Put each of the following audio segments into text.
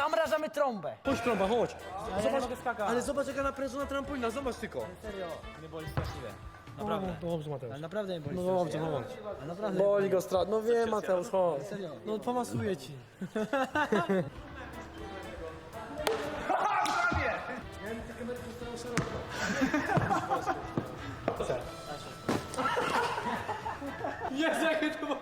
Zamrażamy trąbę. Chodź trąba, chodź. Ale ja nie mogę skakać. Ale zobacz jaka naprężona trampolina, zobacz tylko. Serio, mnie boli straszliwe. Naprawdę. No dobrze Mateusz. Ale naprawdę mnie boli No straszliwe. dobrze, no dobrze. Ale naprawdę. Boli go strat. No wiem Mateusz, chodź. Serio. No pomasuję ci. Jezu, jakie to było...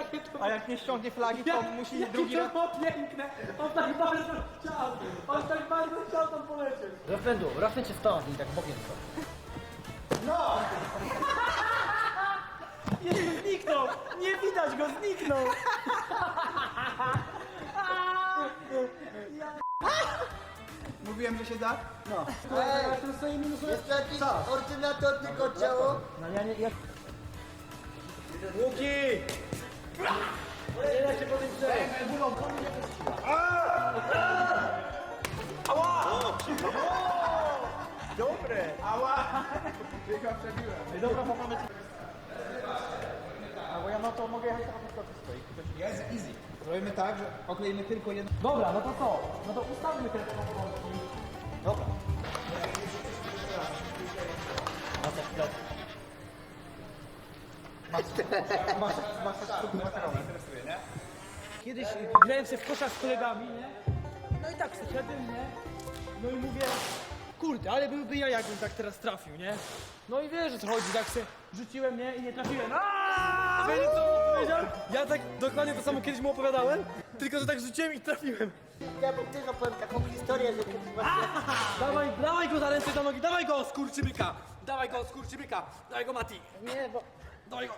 Jakie to. A jak nie ściągnie flagi, to musi drugi raz... było piękne! On tak bardzo chciał! On tak bardzo chciał tam polecieć! Rozpędu, rozpęd się stąd i tak bokiem stąd. Jezu, zniknął! Nie widać go, zniknął! Mówiłem, że się da? Jest to jakiś ordynator tylko ciało? No ja nie... Ja... Łuki! Chyba przebiłem. Dobra, mamy... A bo ja no to mogę jechać na stoi. Jest easy. Zrobimy tak, że okleimy tylko jedno. Dobra, no to co? No to ustawmy te powolutki. Dobra. Masz, masz, masz makaronem, interesuje, nie? Kiedyś grałem się w kosza z kolegami, nie? No i tak sobie szedłem, nie? No i mówię, kurde, ale byłby ja jakbym tak teraz trafił, nie? No i wiesz o co chodzi, tak się rzuciłem, nie? I nie trafiłem. Aaaa! Wiecie co on powiedział? Ja tak dokładnie to samo kiedyś mu opowiadałem, tylko że tak rzuciłem i trafiłem. Ja bym też opowiem taką historię, że kiedyś właśnie... Dawaj, dawaj go za ręce za nogi, dawaj go skurczybyka! Dawaj go skurczybyka! Dawaj go Mati! Nie, bo... Dawaj go!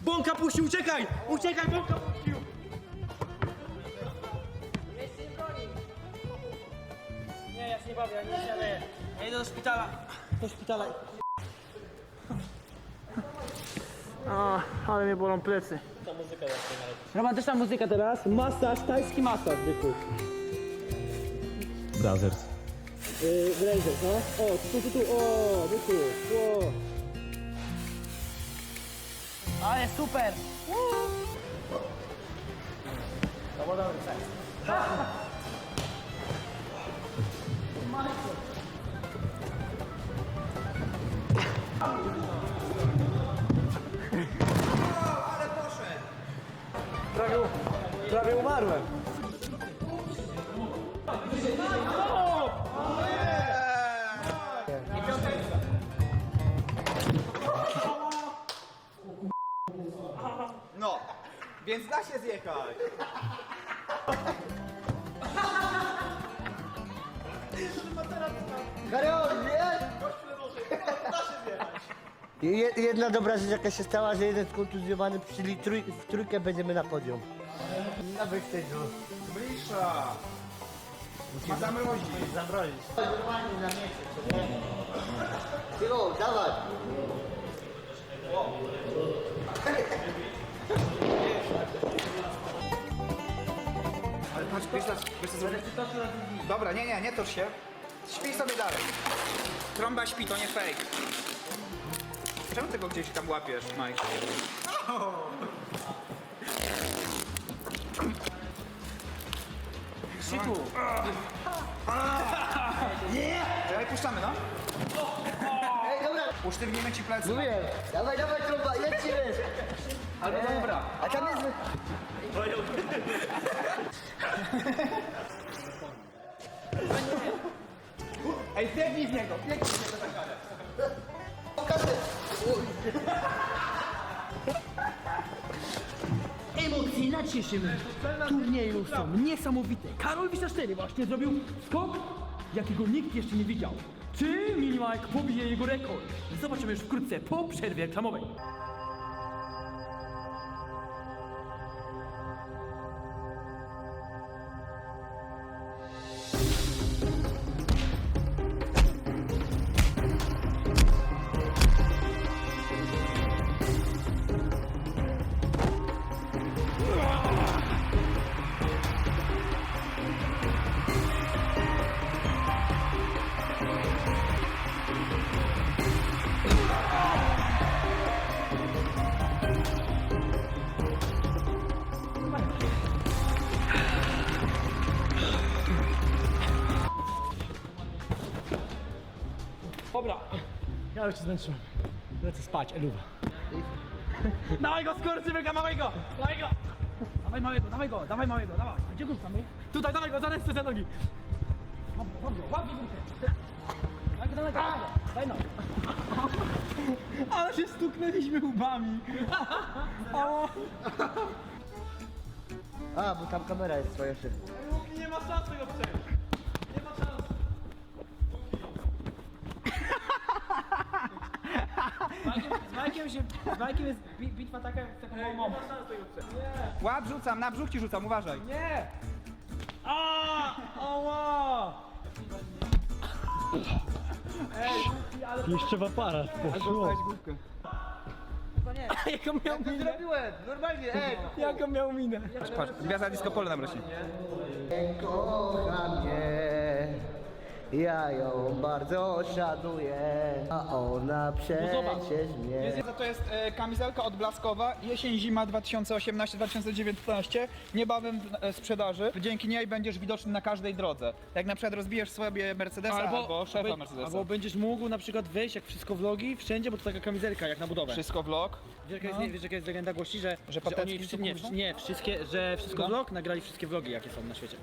Bąka puścił, uciekaj! Uciekaj, bąka puścił! Nie, ja się nie bawię, ja nie siadę. Ja idę do szpitala. Do szpitala. A, ale mnie bolą plecy. Romantyczna muzyka teraz. Masaż, tajski masaż, byku. Brothers. Yy, Brazers, no. O, tu, tu, tu, o, byku, o. Ale super! Prawie, prawie umarłem. Więc da się zjechać. Karol, nie? Je- Jedna dobra rzecz jaka się stała, że jeden skontuzjowany, czyli trój, w trójkę będziemy na podium. Na backstage'u. Blisza. Madame Rozi. Zabronić. Normalnie na nie? Tyło, dawaj. wiesz, co- wiesz co zrobić? Dobra, nie, nie, nie toż się. Śpij sobie dalej. Trąba śpi, to nie fake. Czemu tego gdzieś tam łapiesz, Mike? Siku. Czekaj, puszczamy, no. Usztywnimy ci plecy. mówię. Dawaj, dawaj, trąba, jedźmy. Albo dobra. A tam jest... Ej, biegnij z niego, biegnij z niego. Pokażę. Emocje na dzisiejszym turnieju są niesamowite. Karol Wisza 4 właśnie zrobił skok, jakiego nikt jeszcze nie widział. Czy Mini Mike pobije jego rekord? Zobaczymy już wkrótce po przerwie reklamowej. Ja już się zmęczyłem. Lecę spać, eluwa. Dawaj go, skurczybyka, dawaj go! Dawaj go! Dawaj małego, dawaj go, dawaj małego, dawaj. A Gdzie go rzucamy? Tutaj, dawaj go, za ręce, za nogi. Łap go, łap go, łap go, Dawaj go, dawaj go, dawaj go. Daj no. Ale się stuknęliśmy łbami. Ała. A, bo tam kamera jest twoja jeszcze. Nie ma szans tego przejść. Z Majkiem się, z Majkiem jest bi- bitwa taka, taką małą mamą. Łap rzucam, na brzuch ci rzucam, uważaj. Nie! A! Ała! Jeszcze w aparat poszło. główkę. Jaką miał minę? Zrobiłem, normalnie, ej! Jaką miał minę? Patrz, gwiazda disco polo nam rośnie. Kocha mnie, ja ją bardzo szanuję, a ona przecież mnie. To jest e, kamizelka odblaskowa, jesień, zima 2018-2019, niebawem w e, sprzedaży. Dzięki niej będziesz widoczny na każdej drodze. Jak na przykład rozbijesz sobie Mercedesa albo, szefa albo- Mercedesa. Albo będziesz mógł na przykład wejść jak wszystko vlogi wszędzie, bo to taka kamizelka jak na budowę. Wszystko vlog. Wiesz, jaka jest, wiesz jaka jest legenda głosi, że, Że oni są nie, nie, wszystkie, że wszystko No. vlog nagrali wszystkie vlogi jakie są na świecie.